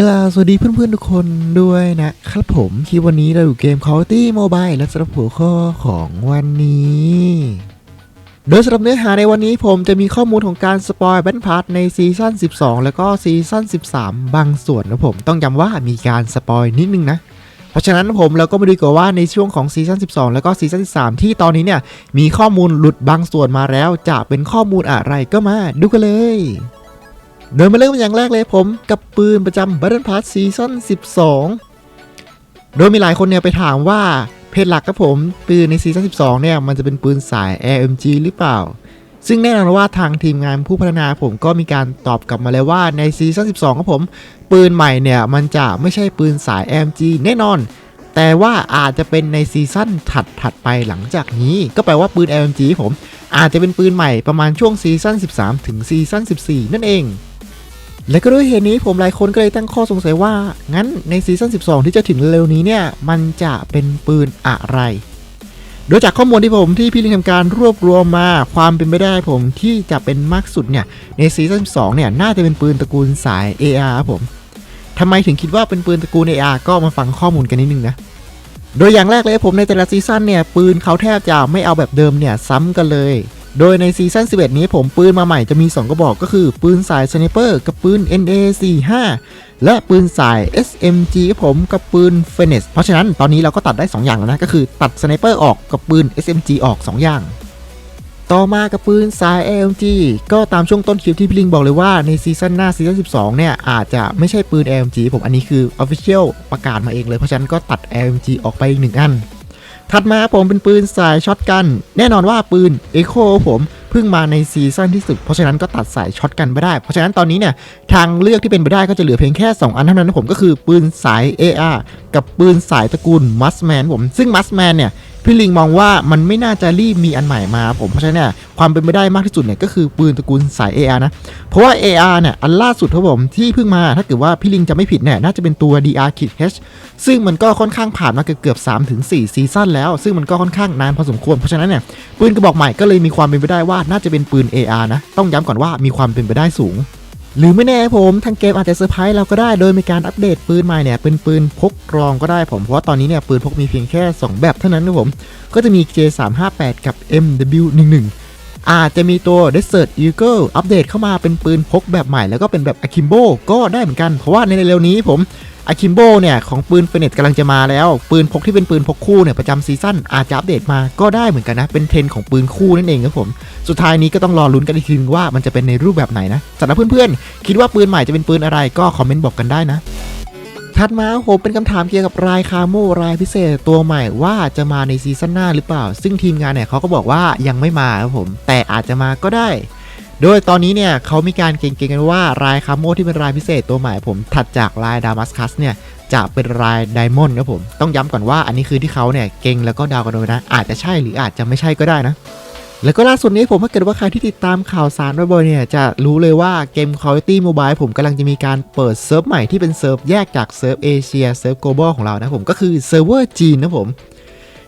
กล่าวสวัสดีเพื่อนๆทุกคนด้วยนะครับผมคลิปวันนี้เราอยู่เกม Call of Duty Mobile และสำหรับหัวข้อของวันนี้ โดยสำหรับเนื้อหาในวันนี้ผมจะมีข้อมูลของการสปอยแบนพาร์ทในซีซั่น12 แล้วก็ซีซั่น13 บางส่วนนะผม ต้องย้ำว่ามีการสปอยนิดนึงนะ เพราะฉะนั้นผมเราก็มาดูกันว่าในช่วงของซีซั่น12 แล้วก็ซีซั่น13 ที่ตอนนี้เนี่ยมีข้อมูลหลุดบางส่วนมาแล้ว จะเป็นข้อมูลอะไรก็มาดูกันเลยโดยมาเริ่มอย่างแรกเลยผมกับปืนประจำ Battle Pass ซีซั่น12 โดยมีหลายคนเนี่ยไปถามว่าเพจหลักครับผมปืนในซีซั่น12 เนี่ยมันจะเป็นปืนสาย AMG หรือเปล่า ซึ่งแน่นอนว่าทางทีมงานผู้พัฒนาผมก็มีการตอบกลับมาแล้วว่าในซีซั่น12ครับผม ปืนใหม่เนี่ย มันจะไม่ใช่ปืนสาย AMG แน่นอน แต่ว่าอาจจะเป็นในซีซั่นถัดถัดๆไปหลังจากนี้ ก็แปลว่าปืน AMG ผม อาจจะเป็นปืนใหม่ประมาณช่วงซีซั่น13 ถึงซีซั่น14 นั่นเอง และก็ด้วยเหตุนี้ผมหลายคนก็เลยตั้งข้อสงสัยว่า งั้นในซีซั่น12 ที่จะถึงเร็วนี้เนี่ยมันจะเป็นปืนอะไร โดยจากข้อมูลที่ผมที่พี่ลิงทำการรวบรวมมาความเป็นไปได้ผมที่จะเป็นมากสุดเนี่ยในซีซั่น2เนี่ยน่าจะเป็นปืนตระกูลสาย AR ครับผมทำไมถึงคิดว่าเป็นปืนตระกูล AR ก็มาฟังข้อมูลกันนิดนึงนะโดยอย่างแรกเลยผมในแต่ละซีซั่นเนี่ยปืนเขาแทบจะไม่เอาแบบเดิมเนี่ยซ้ำกันเลย โดยในซีซั่น11 นี้ผมปืนมาใหม่จะมี 2 กระบอกก็คือปืนสายสไนเปอร์กับปืน NA45 และปืนสาย SMG ครับผมกับปืน f e n e s เพราะฉะนั้นตอนนี้เราก็ตัดได้ 2 อย่างแล้วนะ ก็คือตัดสไนเปอร์ออกกับปืน SMG ออก 2 อย่าง ต่อมากับปืนสาย AMG ก็ตามช่วงต้นคลิปที่พี่ลิงบอกเลยว่าในซีซั่นหน้าซีซั่น12 เนี่ย อาจจะไม่ใช่ปืน AMG ผมอันนี้คือ Official ประกาศมาเองเลย เพราะฉะนั้นก็ตัด AMG ออกไปอีกหนึ่งอัน ถัดมาผมเป็นปืนสายช็อตกัน แน่นอนว่าปืน Echo ผม พิ่งมาในซีซั่นที่สุด เพราะฉะนั้นก็ตัดสายช็อตกันไม่ได้ เพราะฉะนั้นตอนนี้เนี่ยทางเลือกที่เป็นไปได้ก็จะเหลือเพียงแค่ 2 อันเท่านั้นนะผมก็คือปืนสาย AR กับปืนสายตระกูลมัสแมนผมซึ่งมัสแมนเนี่ย พี่ลิงมองว่ามันไม่น่าจะรีบมีอันใหม่มาผมเพราะฉะนั้นเนี่ยความเป็นไปได้มากที่สุดเนี่ยก็คือปืนตระกูลสาย AR นะ เพราะว่า AR เนี่ยอันล่าสุดครับผมที่เพิ่งมาถ้าเกิดว่าพี่ลิงจะไม่ผิดเนี่ยน่าจะเป็นตัว DR Kit H ซึ่งมันก็ค่อนข้างผ่านมาเกือบๆ3ถึง4ซีซั่นแล้ว ซึ่งมันก็ค่อนข้างนานพอสมควรเพราะฉะนั้นเนี่ยปืนกระบอกใหม่ก็เลยมีความเป็นไปได้ว่าน่าจะเป็นปืน AR นะต้องย้ำก่อนว่ามีความเป็นไปได้สูง หรือไม่แน่ผมทางเกมอาจจะเซอร์ไพรส์เราก็ได้โดยมีการอัปเดตปืนใหม่เนี่ยเป็นปืนพกกรองก็ได้ผมเพราะว่าตอนนี้เนี่ยปืนพกมีเพียงแค่ 2 แบบเท่านั้นนะผม ก็จะมี J358 กับ MW11 อาจจะมีตัว Desert Eagle อัปเดตเข้ามาเป็นปืนพกแบบใหม่แล้วก็เป็นแบบ Akimbo ก็ได้เหมือนกัน เพราะว่าในเร็วนี้ผม Akimbo เนี่ย ของปืนเฟเนตกำลังจะมาแล้ว ปืนพกที่เป็นปืนพกคู่เนี่ย ประจำซีซั่นอาจจะอัปเดตมาก็ได้เหมือนกันนะ เป็นเทรนของปืนคู่นั่นเองครับผม สุดท้ายนี้ก็ต้องรอลุ้นกันอีกทีนึงว่ามันจะเป็นในรูปแบบไหนนะสำหรับเพื่อนๆ คิดว่าปืนใหม่จะเป็นปืนอะไรก็คอมเมนต์บอกกันได้นะ ถัดมาผมเป็นคำถามเกี่ยวกับรายคาโมรายพิเศษตัวใหม่ว่าจะมาในซีซั่นหน้าหรือเปล่า ซึ่งทีมงานเนี่ยเขาก็บอกว่ายังไม่มาครับผม แต่อาจจะมาก็ได้ โดยตอนนี้เนี่ยเขามีการเก่งๆกันว่ารายคาโมที่เป็นรายพิเศษตัวใหม่ผมถัดจากรายดามัสคัสเนี่ยจะเป็นรายไดมอนด์ครับผม ต้องย้ำก่อนว่าอันนี้คือที่เขาเนี่ยเก่งแล้วก็ดาวกันโดยนะ อาจจะใช่หรืออาจจะไม่ใช่ก็ได้นะ แล้วก็ล่าสุดนี้ผมถ้าเกิดว่าใครที่ติดตามข่าวสารบ่อยๆเนี่ยจะรู้เลยว่าเกม Quality Mobile ผมกำลังจะมีการเปิดเซิร์ฟใหม่ที่เป็นเซิร์ฟแยกจากเซิร์ฟเอเชียเซิร์ฟ global ของเรานะผมก็คือเซิร์ฟเวอร์จีนนะผม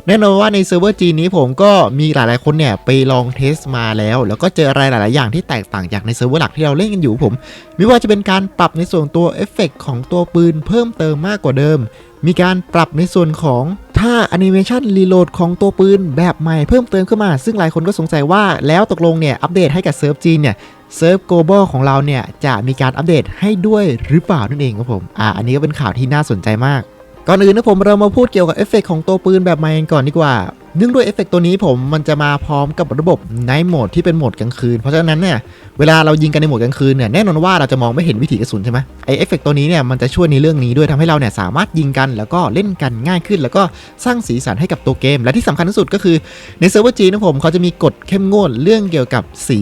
แน่นอนว่าในเซิร์ฟเวอร์จีนนี้ผมก็มีหลายๆคนเนี่ยไปลองเทสมาแล้ว แล้วก็เจออะไรหลาย ๆ อย่างที่แตกต่างจากในเซิร์ฟเวอร์หลักที่เราเล่นกันอยู่ผม ไม่ว่าจะเป็นการปรับในส่วนตัวเอฟเฟกต์ของตัวปืนเพิ่มเติมมากกว่าเดิม มีการปรับในส่วนของ ถ้าแอนิเมชันรีโหลดของตัวปืนแบบใหม่เพิ่มเติมขึ้นมา ซึ่งหลายคนก็สงสัยว่าแล้วตกลงเนี่ย อัปเดตให้กับเซิร์ฟจีนเนี่ยเซิร์ฟ global ของเราเนี่ย จะมีการอัปเดตให้ด้วยหรือเปล่านั่นเองครับผม อ่า อันนี้ก็เป็นข่าวที่น่าสนใจมาก ก่อนอื่นนะผมเรามาพูดเกี่ยวกับเอฟเฟกต์ของตัวปืนแบบใหม่ก่อนดีกว่า เนื่องด้วยเอฟเฟกต์ตัวนี้ผมมันจะมาพร้อมกับระบบไนท์โหมดที่เป็นโหมดกลางคืน เพราะฉะนั้นเนี่ยเวลาเรายิงกันในโหมดกลางคืนเนี่ยแน่นอนว่าเราจะมองไม่เห็นวิถีกระสุนใช่ไหมไอเอฟเฟกต์ตัวนี้เนี่ยมันจะช่วยในเรื่องนี้ด้วยทำให้เราเนี่ยสามารถยิงกันแล้วก็เล่นกันง่ายขึ้น แล้วก็สร้างสีสันให้กับตัวเกม และที่สำคัญที่สุดก็คือในเซิร์ฟเวอร์จีนนะผมเขาจะมีกฎเข้มงวดเรื่องเกี่ยวกับสี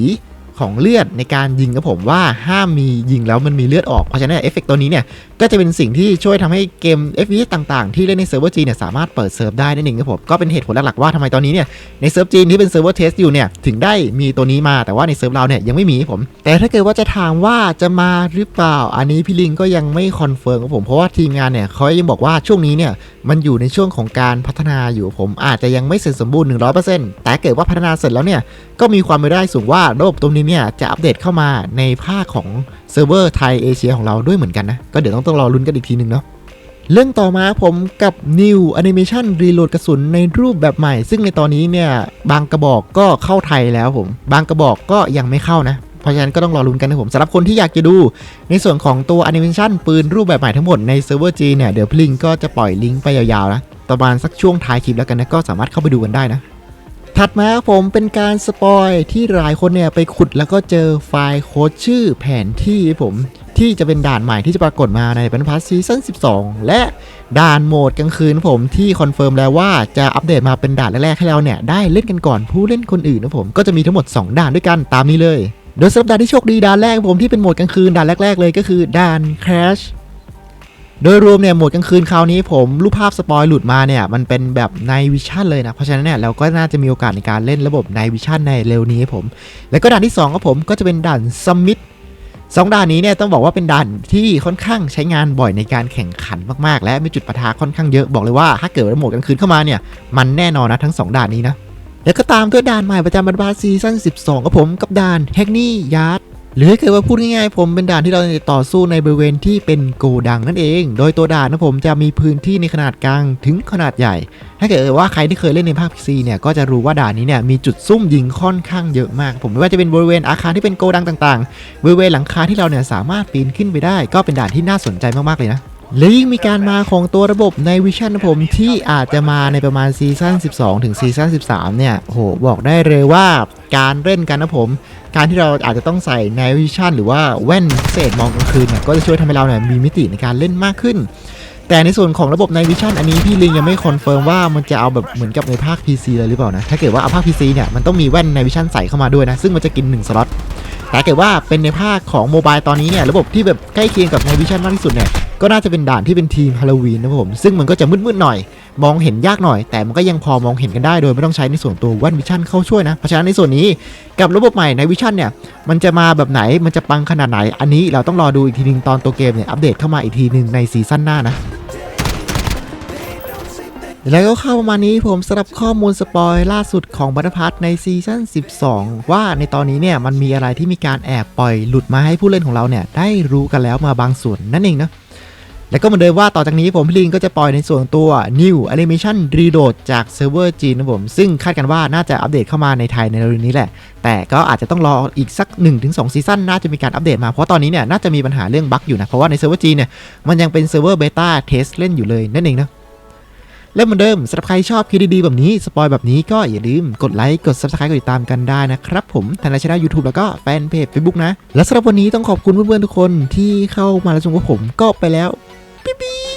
ของเลือดในการยิงครับผมว่าห้ามมียิงแล้วมันมีเลือดออกเพราะฉะนั้นเอฟเฟกตัวนี้เนี่ยก็จะเป็นสิ่งที่ช่วยทำให้เกม FPS ต่างๆ ที่เล่นในเซิร์ฟเวอร์จีเนี่ยสามารถเปิดเซิร์ฟได้นั่นเองครับผมก็เป็นเหตุผลหลักๆว่าทำไมตอนนี้เนี่ยในเซิร์ฟจีนที่เป็นเซิร์ฟเวอร์เทสอยู่เนี่ยถึงได้มีตัวนี้มาแต่ว่าในเซิร์ฟเราเนี่ยยังไม่มีครับผม แต่ถ้าเกิดว่าจะถามว่าจะมาหรือเปล่า อันนี้พี่ลิงก็ยังไม่คอนเฟิร์มครับผมเพราะว่าทีมงานเนี่ยเขายังบอกว่าช่วงนี้เนี่ยมันอยู่ในช่วงของการพัฒนาอยู่ผมอาจจะยังไม่เสร็จสมบูรณ์100%แต่เกิดว่าพัฒนาเสร็จแล้วเนี่ยก็มีความเป็นไปได้สูงว่าระบบตรงนี้เนี่ยจะอัปเดตเข้ามาในภาคของเซิร์ฟเวอร์ไทยเอเชียของเราด้วยเหมือนกันนะ ก็เดี๋ยวต้องต้องรอลุ้นกันอีกทีหนึ่งเนาะเรื่องต่อมาผมกับ New Animation Reload กระสุนในรูปแบบใหม่ ซึ่งในตอนนี้เนี่ยบางกระบอกก็เข้าไทยแล้วผม บางกระบอกก็ยังไม่เข้านะเพราะฉะนั้นก็ต้องรอลุ้นกันนะผมสำหรับคนที่อยากจะดู ในส่วนของตัว Animation ปืนรูปแบบใหม่ทั้งหมดในเซิร์ฟเวอร์จีเนี่ย เดี๋ยวพลิงก็จะปล่อยลิงก์ไปยาวๆนะประมาณสักช่วงท้ายคลิปแล้วกันนะ ก็สามารถเข้าไปดูกันได้นะ ถัดมาครับผมเป็นการสปอยที่หลายคนเนี่ยไปขุดแล้วก็เจอไฟล์โค้ดชื่อแผนที่ผมที่จะเป็นด่านใหม่ที่จะปรากฏมาในบันพัสซีซั่น12 และด่านโหมดกลางคืนผมที่คอนเฟิร์มแล้วว่าจะอัปเดตมาเป็นด่านแรกๆให้เราเนี่ยได้เล่นกันก่อนผู้เล่นคนอื่นนะผมก็จะมีทั้งหมด 2 ด่านด้วยกันตามนี้เลย โดยสำหรับด่านที่โชคดีด่านแรกผมที่เป็นโหมดกลางคืนด่านแรก ๆ เลยก็คือด่าน Crash โดยรวมเนี่ยโหมดกลางคืนคราวนี้ผมรูปภาพสปอยหลุดมาเนี่ยมันเป็นแบบในวิชั่นเลยนะ เพราะฉะนั้นเนี่ยเราก็น่าจะมีโอกาสในการเล่นระบบในวิชั่นในเร็วนี้ผม แล้วก็ด่านที่2ของผมก็จะเป็นด่านซัมมิตสองด่านนี้เนี่ยต้องบอกว่าเป็นด่านที่ค่อนข้างใช้งานบ่อยในการแข่งขันมากๆ และมีจุดปะทะค่อนข้างเยอะบอกเลยว่าถ้าเกิดโหมดกลางคืนเข้ามาเนี่ยมันแน่นอนนะทั้งสองด่านนี้นะแล้วก็ตามด้วยด่านใหม่ประจำบันบาซีซั่น12กับผมกับด่านแฮกนี่ยาร์ด หรือถ้เกิดว่าพูดง่ายๆ ผมเป็นด่านที่เราจะต่อสู้ในบริเวณที่เป็นโกดังนั่นเอง โดยตัวด่านนะผมจะมีพื้นที่ในขนาดกลางถึงขนาดใหญ่ ถ้าเกิดว่าใครที่เคยเล่นในภาคซีเนี่ยก็จะรู้ว่าด่านนี้เนี่ยมีจุดซุ่มยิงค่อนข้างเยอะมาก ผมไม่ว่าจะเป็นบริเวณอาคารที่เป็นโกดังต่างๆ บริเวณหลังคาที่เราเนี่ยสามารถปีนขึ้นไปได้ ก็เป็นด่านที่น่าสนใจมากๆเลยนะ และยิ่งมีการมาของตัวระบบในวิชั่นนะผมที่อาจจะมาในประมาณซีซั่น12 ถึงซีซั่น13 เนี่ยโหบอกได้เลยว่าการเล่นกันนะผม การที่เราอาจจะต้องใส่ในวิชั่นหรือว่าแว่นพิเศษมองกลางคืนเนี่ยก็จะช่วยทำให้เราเนี่ยมีมิติในการเล่นมากขึ้น แต่ในส่วนของระบบในวิชั่นอันนี้พี่ลิงยังไม่คอนเฟิร์มว่ามันจะเอาแบบเหมือนกับในภาค PC เลยหรือเปล่านะถ้าเกิดว่าเอาภาค PC เนี่ยมันต้องมีแว่นในวิชั่นใส่เข้ามาด้วยนะซึ่งมันจะกิน1สล็อตแต่เกิดว่าเป็นในภาคของโมบายตอนนี้เนี่ยระบบที่แบบใกล้เคียงกับในวิชั่นมากที่สุดเนี่ย ก็น่าจะเป็นด่านที่เป็นทีมฮาโลวีนนะครับผมซึ่งมันก็จะมืดๆหน่อย มองเห็นยากหน่อย แต่มันก็ยังพอมองเห็นกันได้โดยไม่ต้องใช้ในส่วนตัวแว่นวิชั่นเข้าช่วยนะเพราะฉะนั้นในส่วนนี้กับระบบใหม่ในวิชั่นเนี่ยมันจะมาแบบไหนมันจะปังขนาดไหน อันนี้เราต้องรอดูอีกทีนึงตอนตัวเกมเนี่ยอัปเดตเข้ามาอีกทีนึงในซีซั่นหน้านะแล้วก็เข้าประมาณนี้ผมสำหรับข้อมูลสปอยล่าสุดของบัตพัทในซีซั่น 12 ว่าในตอนนี้เนี่ยมันมีอะไรที่มีการแอบปล่อยหลุดมาให้ผู้เล่นของเราเนี่ยได้รู้กันแล้วมาบางส่วนนั่นเองนะ แล้วก็เหมือนเดิมว่าต่อจากนี้ผมพี่ลิงก็จะปล่อยในส่วนตัว New Animation Reload จากเซิร์ฟเวอร์จีนนะผม ซึ่งคาดกันว่าน่าจะอัปเดตเข้ามาในไทยในเร็วนี้แหละ แต่ก็อาจจะต้องรออีกสัก 1-2 ซีซั่นน่าจะมีการอัปเดตมา เพราะตอนนี้เนี่ยน่าจะมีปัญหาเรื่องบั๊กอยู่นะ เพราะว่าในเซิร์ฟเวอร์จีนเนี่ยมันยังเป็นเซิร์ฟเวอร์เบต้าเทสเล่นอยู่เลยนั่นเองนะและเหมือนเดิมสำหรับใครชอบคลิปดีๆแบบนี้ สปอยแบบนี้ก็อย่าลืมกดไลค์ กด subscribe กดติดตามกันได้นะครับผมทางช่อง YouTube แล้วก็แฟนเพจ Facebook นะ และสำหรับวันนี้ต้องขอบคุณเพื่อนๆทุกคนที่เข้ามารับชมกับผมก็ไปแล้ว 哔哔。